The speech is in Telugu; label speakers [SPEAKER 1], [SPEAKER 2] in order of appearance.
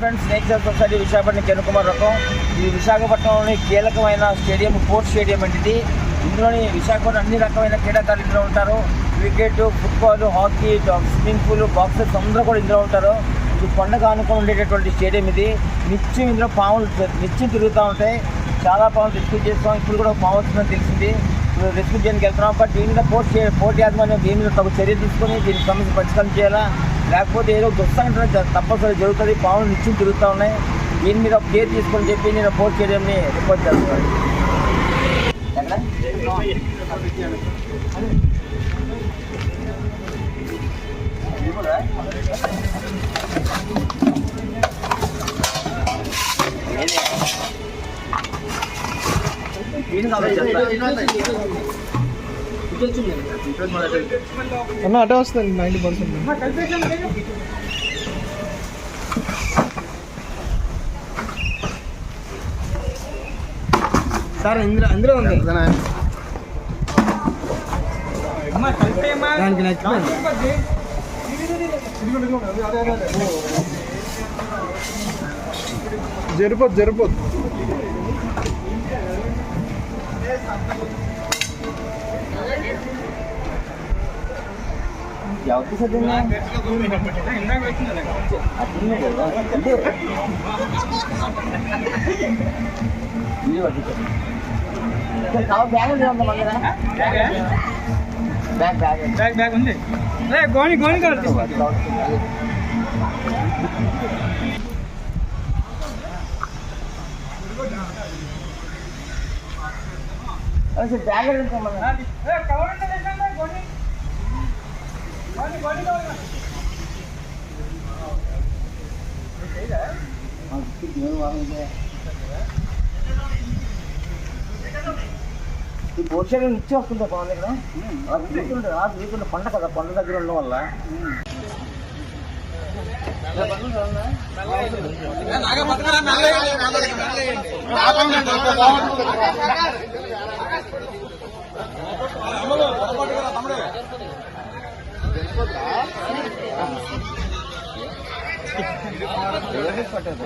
[SPEAKER 1] Friends nature society Visakhapatnam Kiran రకం. ఇది విశాఖపట్నంలోని కీలకమైన స్టేడియం స్పోర్ట్స్ స్టేడియం అండి ఇందులోని విశాఖపట్నం అన్ని రకమైన క్రీడాకారులు ఇందులో ఉంటారు. Cricket football hockey swimming pool boxers అందరూ కూడా ఇందులో ఉంటారు. ఇది పండగ అనుకుని ఉండేటటువంటి స్టేడియం ఇది. నిత్యం ఇందులో పాములు నిత్యం తిరుగుతూ ఉంటాయి. చాలా పాములు రెస్క్యూ చేస్తాం. ఇప్పుడు కూడా పాము వస్తుందని తెలిసింది. ఇప్పుడు రెస్క్యూ చేయడానికి వెళ్తున్నాం. బట్ దీని మీద పోటీ పోటీ యాజమాన్యం దీని మీద తగు చర్య తీసుకొని దీనికి సమస్య పరిష్కారం చేయాలా? లేకపోతే ఏదో దుస్సంఘటన జ- తప్పనిసరి జరుగుతుంది పాములు నిత్యం తిరుగుతూ ఉన్నాయి దీని మీద ఒక కేర్ తీసుకొని చెప్పి నేను పోస్ట్ స్టేడియంని రిపోర్ట్ చేస్తున్నాను ఎక్కడ ఇది
[SPEAKER 2] అన్న అటే వస్తుంది నైంటీ పర్సెంట్ సార్ ఇందులో అందులో ఉంది. దానికి నచ్చిపోయింది. జరిపోద్దు జరిపోద్దు.
[SPEAKER 1] ఎవరికి సర్దిందా? అది తిన్ను కదా. అంటే ఇది పట్టించండి. ఇక్కడ కావాలి బ్యాగ్ ఉంది ఈ భోజనం ఇచ్చే వస్తుందా పవన్ ఇక్కడ. వీకుంటే రాదు వీకుంటే పండ కదా పండ దగ్గర ఉండడం వల్ల నాగా పట్టదు